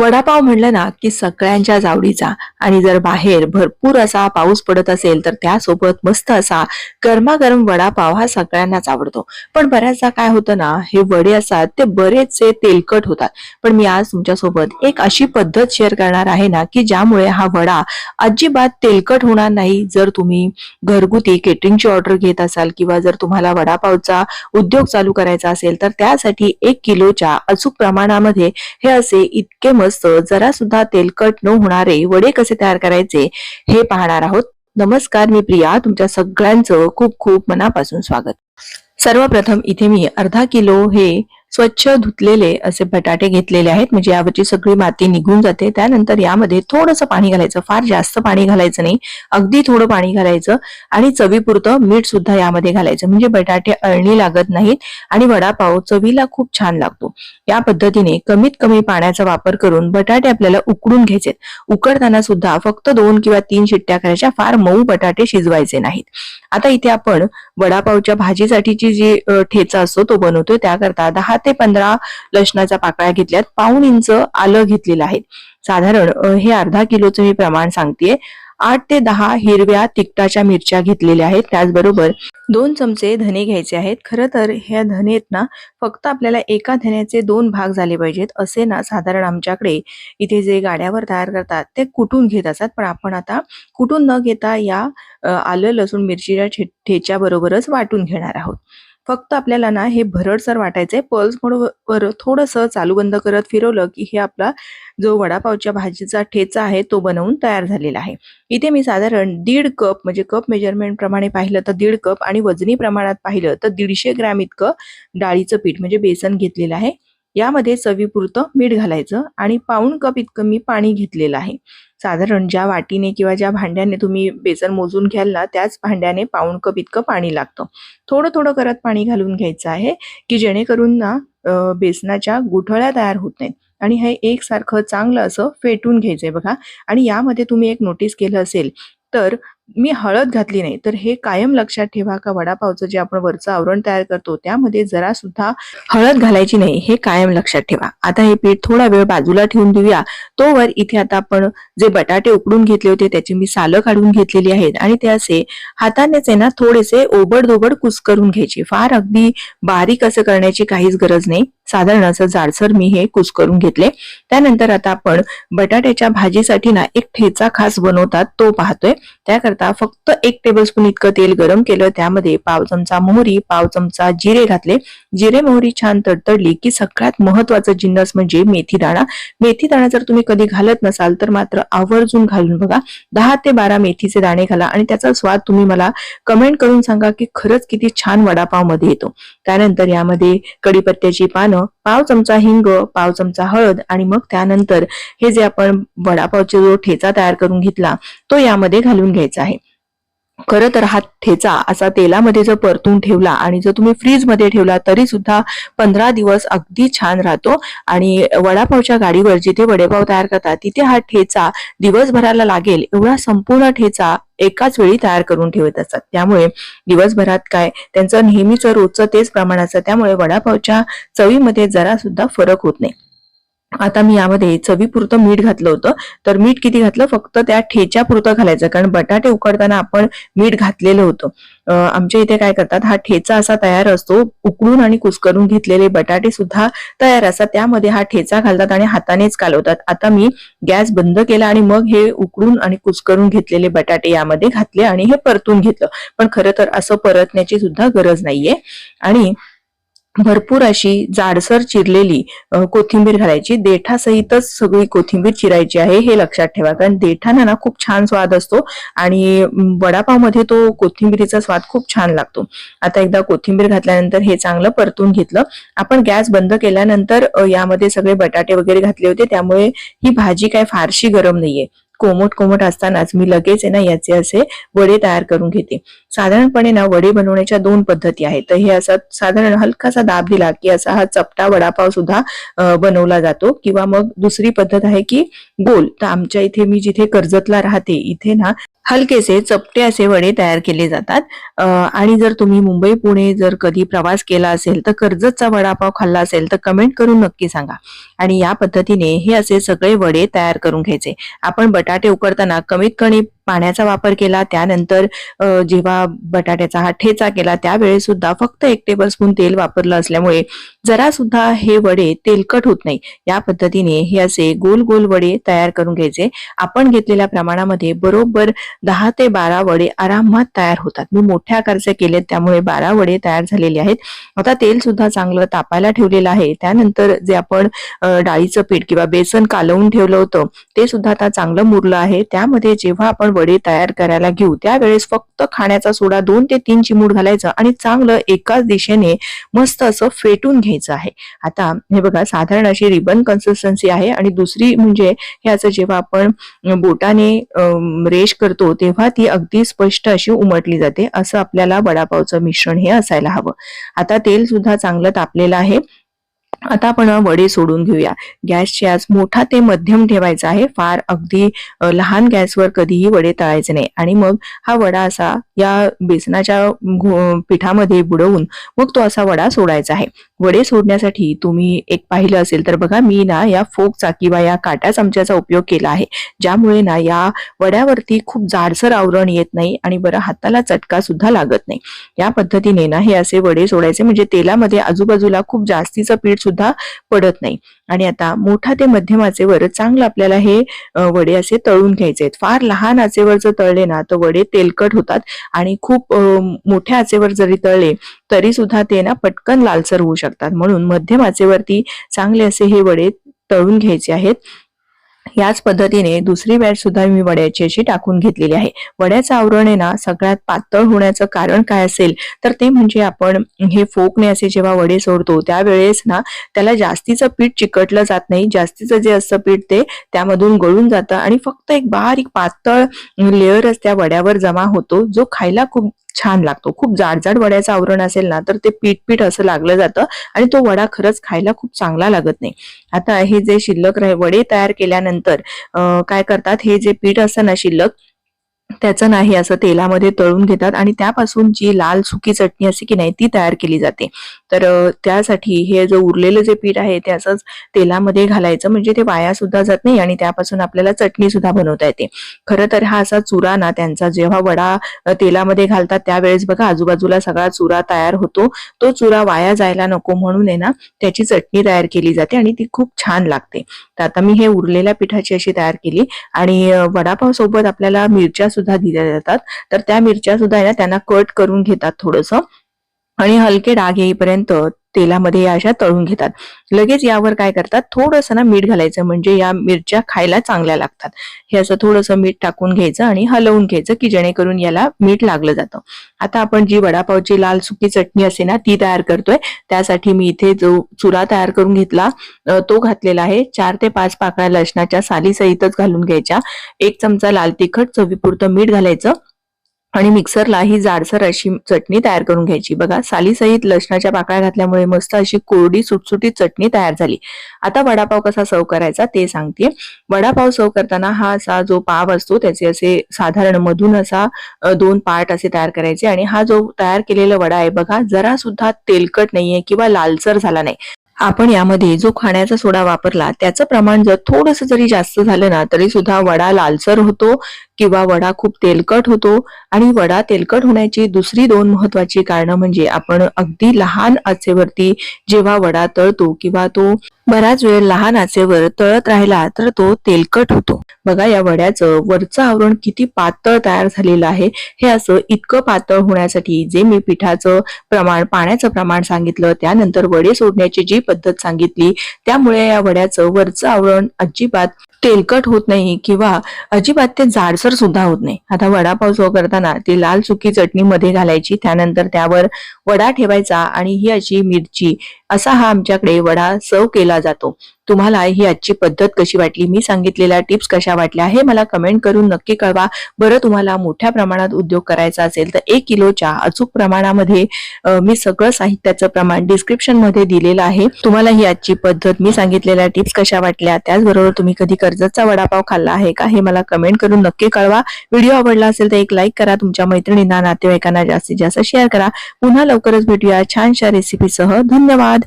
वडापाव म्हणलं ना की सगळ्यांच्या आवडीचा आणि जर बाहेर भरपूर असा पाऊस पडत असेल तर त्यासोबत मस्त असा गरमागरम वडापाव हा सगळ्यांनाच आवडतो. पण बऱ्याचदा काय होतं ना हे वडे असतात ते बरेचसे तेलकट होतात. पण मी आज तुमच्यासोबत एक अशी पद्धत शेअर करणार आहे ना की ज्यामुळे हा वडा अजिबात तेलकट होणार नाही. जर तुम्ही घरगुती केटरिंगची ऑर्डर घेत असाल किंवा जर तुम्हाला वडापावचा उद्योग चालू करायचा असेल तर त्यासाठी एक किलोच्या अचूक प्रमाणामध्ये हे असे इतके मस्त जरा सुद्धा तेलकट न होणारे वडे कसे तयार करायचे हे पाहणार आहोत. नमस्कार मी प्रिया. तुमच्या सगळ्यांचं खूप खूप मनापासून स्वागत. सर्वप्रथम इथे मी अर्धा किलो हे स्वच्छ धुतलेले असे बटाटे घेतलेले आहेत. म्हणजे यावरची सगळी माती निघून जाते. त्यानंतर यामध्ये थोडंसं पाणी घालायचं. फार जास्त पाणी घालायचं नाही. अगदी थोडं पाणी घालायचं. आणि चवीपुरतं मीठ सुद्धा यामध्ये घालायचं. म्हणजे बटाटे अळणी लागत नाहीत. आणि वडापाव चवीला खूप छान लागतो. या पद्धतीने कमीत कमी पाण्याचा वापर करून बटाटे आपल्याला उकडून घ्यायचे. उकडताना सुद्धा फक्त दोन किंवा तीन शिट्ट्या करायच्या. फार मऊ बटाटे शिजवायचे नाहीत. आता इथे आपण वडापावच्या भाजीसाठीची जी ठेचा असतो तो बनवतोय. त्याकरता दहा ते पंधरा लसणाच्या पाकळ्या घेतल्यात. पाऊण इंच आलं घेतलेलं आहे. साधारण हे अर्धा किलोचं मी प्रमाण सांगतेय. आठ ते दहा हिरव्या तिखटाच्या मिरच्या घेतलेल्या आहेत. त्याचबरोबर दोन चमचे धने घ्यायचे आहेत. खरं तर ह्या धनेत ना फक्त आपल्याला एका धन्याचे दोन भाग झाले पाहिजेत असे ना साधारण आमच्याकडे इथे जे गाड्यावर तयार करतात ते कुटून घेत असतात. पण आपण आता कुटून न घेता या आलं लसूण मिरचीच्या ठे ठेच्या बरोबरच वाटून घेणार आहोत. फक्त आपल्याला ना हे भरडसर वाटायचे पल्स वर थोडंसं चालू बंद करत फिरवलं की हे आपला जो वडापावच्या भाजीचा ठेचा आहे तो बनवून तयार झालेला आहे. इथे मी साधारण दीड कप म्हणजे कप मेजरमेंट प्रमाणे पाहिलं तर दीड कप आणि वजनी प्रमाणात पाहिलं तर दीडशे ग्रॅम इतकं डाळीचं पीठ म्हणजे बेसन घेतलेलं आहे. यामध्ये चवीपुरतं मीठ घालायचं आणि पाऊण कप इतकं मी पाणी घेतलेलं आहे. साधारण ज्या वाटीने किंवा ज्या भांड्याने तुम्ही बेसन मोजून घ्याल ना त्याच भांड्याने पाऊण कप इतकं पाणी लागतं. थोडं थोडं करत पाणी घालून घ्यायचं आहे की जेणेकरून ना बेसनाच्या गुठळ्या तयार होत नाहीत. आणि हे एकसारखं चांगलं असं फेटून घ्यायचं आहे बघा. आणि यामध्ये तुम्ही एक नोटीस केलं असेल तर मी हळद घातली नाही तर हे कायम लक्षात ठेवा का वडापावचं जे आपण वरचं आवरण तयार करतो त्यामध्ये जरा सुद्धा हळद घालायची नाही हे कायम लक्षात ठेवा. आता हे पीठ थोडा वेळ बाजूला ठेवून देऊया. तोवर इथे आता आपण जे बटाटे उकडून घेतले होते त्याची मी सालं काढून घेतलेली आहेत आणि ते असे हातानेच आहे ना थोडेसे ओबड कुस्करून घ्यायचे. फार अगदी बारीक असं करण्याची काहीच गरज नाही. साधारण असं जाडसर मी हे कुस्करून घेतले. त्यानंतर आता आपण बटाट्याच्या भाजीसाठी ना एक ठेचा खास बनवतात तो पाहतोय. त्याकरता फक्त एक टेबलस्पून इतकं तेल गरम केलं त्यामध्ये पाव चमचा मोहरी पाव चमचा जिरे घातले. जिरे मोहरी छान तडतडली की सगळ्यात महत्वाचं जिन्नस म्हणजे मेथी दाणा. मेथी दाणा जर तुम्ही कधी घालत नसाल तर मात्र आवर्जून घालून बघा. दहा ते बारा मेथीचे दाणे घाला आणि त्याचा स्वाद तुम्ही मला कमेंट करून सांगा की खरंच किती छान वडापावमध्ये येतो. त्यानंतर यामध्ये कडीपत्त्याची पानं पाव चमचा हिंग पाव चमचा हळद आणि मग त्यानंतर हे जे आपण वडापावचे जो ठेचा तयार करून घेतला तो यामध्ये घालून घ्यायचा आहे. खरं तर हा ठेचा असा तेलामध्ये जर परतून ठेवला आणि जर तुम्ही फ्रीजमध्ये ठेवला तरी सुद्धा पंधरा दिवस अगदी छान राहतो. आणि वडापावच्या गाडीवर जिथे वडेपाव तयार करतात तिथे हा ठेचा दिवसभराला लागेल. एवढा संपूर्ण ठेचा एकाच वेळी तयार करून ठेवत असतात. त्यामुळे दिवसभरात काय त्यांचं नेहमीचं रोजचं तेच प्रमाण असतं. त्यामुळे वडापावच्या चवीमध्ये जरा सुद्धा फरक होत नाही. आता मी यामध्ये चवीपुरतं मीठ घातलं होतं. तर मीठ किती घातलं? फक्त त्या ठेच्या पुरतं घालायचं. कारण बटाटे उकडताना आपण मीठ घातलेलं होतं. आमच्या इथे काय करतात? हा ठेचा असा तयार असतो. उकडून आणि कुस्करून घेतलेले बटाटे सुद्धा तयार असतात. त्यामध्ये हा ठेचा घालतात आणि हातानेच कालवतात. आता मी गॅस बंद केला आणि मग हे उकडून आणि कुस्करून घेतलेले बटाटे यामध्ये घातले आणि हे परतून घेतलं. पण खरं तर असं परतण्याची सुद्धा गरज नाहीये. आणि भरपूर अशी जाडसर चिरलेली कोथिंबीर घालायची. देठासहितच सगळी कोथिंबीर चिरायची आहे हे लक्षात ठेवा. कारण देठाना ना खूप छान स्वाद असतो आणि वडापावमध्ये तो कोथिंबीरीचा स्वाद खूप छान लागतो. आता एकदा कोथिंबीर घातल्यानंतर हे चांगलं परतून घेतलं. आपण गॅस बंद केल्यानंतर यामध्ये सगळे बटाटे वगैरे घातले होते. त्यामुळे ही भाजी काय फारशी गरम नाहीये. कोमट कोमट असतानाच मी लगेच आहे ना याचे असे वडे तयार करून घेते. साधारणपणे ना वडे बनवण्याच्या दोन पद्धती आहेत. तर हे असा साधारण हलकासा दाब दिला की असा हा चपटा वडापाव सुद्धा बनवला जातो. किंवा मग दुसरी पद्धत आहे की गोल. तर आमच्या इथे मी जिथे कर्जतला राहते इथे ना हलकेसे चपटे असे वडे तयार केले जातात. आणि जर तुम्ही मुंबई पुणे जर कधी प्रवास केला असेल तर कर्जतचा वडापाव खाल्ला असेल तर कमेंट करून नक्की सांगा. आणि या पद्धतीने हे असे सगळे वडे तयार करून घ्यायचे. आपण बटाटे उकडताना कमीत कमी पाण्याचा वापर केला त्यानंतर जेव्हा बटाट्याचा हा ठेचा केला त्यावेळेस सुद्धा फक्त एक टेबलस्पून तेल वापरलं असल्यामुळे जरा सुद्धा हे वडे तेलकट होत नाही. या पद्धतीने हे असे गोल गोल वडे तयार करून घ्यायचे. आपण घेतलेल्या प्रमाणामध्ये बरोबर दहा ते बारा वडे आरामात तयार होतात. मी मोठ्या आकारचे केलेत त्यामुळे बारा वडे तयार झालेले आहेत. आता तेल सुद्धा चांगलं तापायला ठेवलेलं आहे. त्यानंतर जे आपण डाळीचं पीठ किंवा बेसन कालवून ठेवलं होतं ते सुद्धा आता चांगलं मुरलं आहे. त्यामध्ये जेव्हा आपण वडे तयार करायला घेऊ. त्यावेळेस फक्त खाण्याचा सोडा दोन ते तीन चिमूट घालायचं आणि चांगलं एकाच दिशेने मस्त असं फेटून घ्यायचं आहे. आता हे बघा साधारण अशी रिबन कन्सिस्टन्सी आहे आणि दुसरी म्हणजे हे असं जेव्हा आपण बोटाने रेश करतो तेव्हा ती अगदी स्पष्ट अशी उमटली जाते. असं आपल्याला वडापावचं मिश्रण हे असायला हवं. आता तेल सुद्धा चांगलं तापलेलं आहे. आता आपण वडे सोडून घेऊया. गॅसची आज मोठा ते मध्यम ठेवायचा आहे. फार अगदी लहान गॅसवर कधीही वडे तळायचे नाही. आणि मग हा वडा असा या बेसनाच्या घो- पिठामध्ये बुडवून मग तो असा वडा सोडायचा आहे. वडे सोडण्यासाठी तुम्ही एक पाहिलं असेल तर बघा मी ना या फोकचा किंवा या काट्या चमच्याचा उपयोग केला आहे. ज्यामुळे ना या वड्यावरती खूप जाडसर आवरण येत नाही आणि बरं हाताला चटका सुद्धा लागत नाही. या पद्धतीने ना हे असे वडे सोडायचे. म्हणजे तेलामध्ये आजूबाजूला खूप जास्तीचं पीठ सुद्धा पडत नाही. आणि आता मोठा ते मध्यम आचेवर चांगलं आपल्याला हे वडे असे तळून घ्यायचे आहेत. फार लहान आचेवर जर तळले ना तर वडे तेलकट होतात आणि खूप मोठ्या आचेवर जरी तळले तरी सुद्धा ते ना पटकन लालसर होऊ शकतात. म्हणून मध्यम आचेवरती चांगले असे हे वडे तळून घ्यायचे आहेत. याच पद्धतीने दुसरी बॅच सुद्धा मी वड्याची अशी टाकून घेतलेली आहे. वड्याचं आवरण आहे ना सगळ्यात पातळ होण्याचं कारण काय असेल तर ते म्हणजे आपण हे फोकने असे जेव्हा वडे सोडतो त्यावेळेस ना त्याला जास्तीचं पीठ चिकटलं जात नाही. जास्तीचं जे असतं पीठ ते त्यामधून गळून जातं आणि फक्त एक बारीक पातळ लेअरच त्या वड्यावर जमा होतो जो खायला खूप छान लागतो. खूप जाड जाड वड्याचं आवरण असेल ना तर ते पीठ पीठ असं लागलं जातं आणि तो वडा खरंच खायला खूप चांगला लागत नाही. आता हे जे शिल्लक वडे तयार केल्यानंतर अं, काय करतात? हे जे पीठ असतं ना शिल्लक त्याचं नाही असं तेलामध्ये तळून घेतात आणि त्यापासून जी लाल सुकी चटणी असते की नाही ती तयार केली जाते. तर त्यासाठी हे जो उरलेलं जे पीठ आहे ते असंच तेलामध्ये घालायचं म्हणजे ते वाया सुद्धा जात नाही आणि त्यापासून आपल्याला चटणी सुद्धा बनवता येते. खरं तर हा असा चुरा ना त्यांचा जेव्हा वडा तेलामध्ये घालतात त्यावेळेस बघा आजूबाजूला सगळा चुरा तयार होतो. तो चुरा वाया जायला नको म्हणून आहे ना त्याची चटणी तयार केली जाते आणि ती खूप छान लागते. तर आता मी हे उरलेल्या पिठाची अशी तयार केली आणि वडापाव सोबत आपल्याला मिरच्या सुद्धा दिल्या जातात. तर त्या मिरच्या सुद्धा आहे ना त्यांना कट करून घेतात थोडंसं. आणि हलके डाग येईपर्यंत तेलामध्ये या अशा तळून घेतात. लगेच यावर काय करतात? थोडंसं ना मीठ घालायचं म्हणजे या मिरच्या खायला चांगल्या लागतात. हे असं थोडंसं मीठ टाकून घ्यायचं आणि हलवून घ्यायचं की जेणेकरून याला मीठ लागलं जातं. आता आपण जी वडापावची लाल सुकी चटणी असते ना ती तयार करतोय. त्यासाठी मी इथे जो चुरा तयार करून घेतला तो घातलेला आहे. चार ते पाच पाकळ्या लसणाच्या सालीसहितच घालून घ्यायच्या. एक चमचा लाल तिखट चवीपुरतं मीठ घालायचं. आणि मिक्सरला ही जाडसर अशी चटणी तयार करून घ्यायची. बघा सालीसहित लसणाच्या पाकळ्या घातल्यामुळे मस्त अशी कोरडी सुटसुटीत चटणी तयार झाली. आता वडापाव कसा सर्व करायचा ते सांगते. वडापाव सर्व करताना हा असा जो पाव असतो त्याचे असे साधारण मधून असा दोन पार्ट असे तयार करायचे आणि हा जो तयार केलेला वडा आहे बघा जरा सुद्धा तेलकट नाहीये किंवा लालसर झाला नाही. आपण यामध्ये जो खाण्याचा सोडा वापरला त्याचं प्रमाण जर थोडंसं जरी जास्त झालं ना तरी सुद्धा वडा लालसर होतो किंवा वडा खूप तेलकट होतो आणि वडा तेलकट होण्याची दुसरी दोन महत्वाची कारणं म्हणजे आपण अगदी लहान आचेवरती जेव्हा वडा तळतो किंवा तो बराच वेळ लहान आचेवर तळत राहिला तर तो तेलकट होतो. बघा या वड्याचं वरचं आवरण किती पातळ तयार झालेलं आहे. हे असं इतकं पातळ होण्यासाठी जे मी पिठाचं प्रमाण पाण्याचं प्रमाण सांगितलं त्यानंतर वडे सोडण्याची जी पद्धत सांगितली त्यामुळे या वड्याचं वरचं आवरण अजिबात तेलकट होत नाही किंवा अजिबात ते जाडसर सुद्धा होत नाही. आता वडापाव सो करताना ती लाल सुकी चटणी मध्ये घालायची त्यानंतर त्यावर वडा ठेवायचा आणि ही अशी मिरची असा हा आमच्याकडे वडा सर्व केला जातो. तुम्हाला ही आजची पद्धत कशी वाटली? मी सांगितलेल्या टिप्स कशा वाटल्या हे मला कमेंट करून नक्की कळवा. बरं तुम्हाला मोठ्या प्रमाणात उद्योग करायचा असेल तर एक किलोच्या अचूक प्रमाणामध्ये मी सगळं साहित्याचं प्रमाण डिस्क्रिप्शनमध्ये दिलेलं आहे. तुम्हाला ही आजची पद्धत मी सांगितलेल्या टिप्स कशा वाटल्या त्याचबरोबर तुम्ही कधी कर्जतचा वडापाव खाल्ला आहे का हे मला कमेंट करून नक्की कळवा. व्हिडिओ आवडला असेल तर एक लाईक करा तुमच्या मैत्रिणींना नातेवाईकांना जास्तीत जास्त शेअर करा. पुन्हा लवकरच भेटूया छानशा रेसिपीसह धन्यवाद!